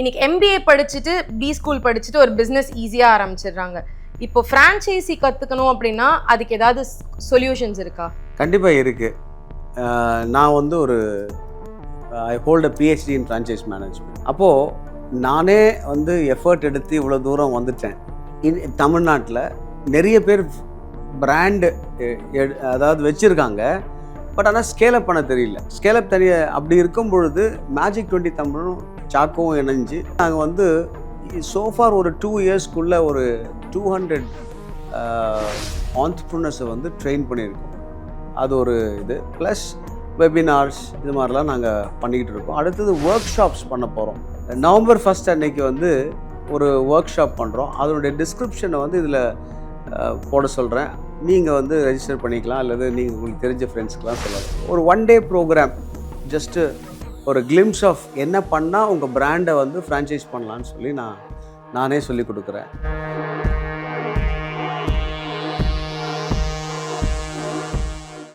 இன்னைக்கு எம்பிஏ படிச்சுட்டு B school படிச்சுட்டு ஒரு பிஸ்னஸ் ஈஸியாக ஆரம்பிச்சிடுறாங்க. இப்போ ஃப்ரான்ச்சைசி கற்றுக்கணும் அப்படின்னா அதுக்கு ஏதாவது சொல்யூஷன்ஸ் இருக்கா? கண்டிப்பாக இருக்குது நான் வந்து ஒரு I hold a PhD in franchise management அப்போது நானே வந்து எஃபர்ட் எடுத்து இவ்வளோ தூரம் வந்துட்டேன். இன் தமிழ்நாட்டில் நிறைய பேர் பிராண்டு அதாவது வச்சுருக்காங்க. பட் ஆனால் ஸ்கேலப் பண்ண தெரியல. ஸ்கேலப் தெரிய அப்படி இருக்கும் பொழுது மேஜிக் டுவெண்ட்டி தமிழும் சாக்கும் இணைஞ்சு. நாங்கள் வந்து சோஃபார் ஒரு டூ இயர்ஸ்க்குள்ளே ஒரு டூ ஹண்ட்ரட் ஆண்டர்ப்ரூனர்ஸை வந்து ட்ரெயின் பண்ணியிருக்கோம். அது ஒரு இது. ப்ளஸ் வெபினார்ஸ் இது மாதிரிலாம் நாங்கள் பண்ணிக்கிட்டு இருக்கோம். அடுத்தது ஒர்க் ஷாப்ஸ் பண்ண போகிறோம் நவம்பர் ஃபஸ்ட் அன்னைக்கு வந்து ஒரு ஒர்க் ஷாப் பண்ணுறோம் அதனுடைய டிஸ்கிரிப்ஷனை வந்து இதில் போட சொல்கிறேன் நீங்கள் வந்து ரெஜிஸ்டர் பண்ணிக்கலாம். அல்லது நீங்கள் உங்களுக்கு தெரிஞ்ச ஃப்ரெண்ட்ஸ்க்கெலாம் சொல்லலாம். ஒரு ஒன் டே ப்ரோக்ராம் ஜஸ்ட்டு ஒரு கிளிம்ஸ் ஆஃப் என்ன பண்ணால் உங்கள் பிராண்டை வந்து ஃப்ரான்ச்சைஸ் பண்ணலான்னு சொல்லி நான் நானே சொல்லி கொடுக்குறேன்.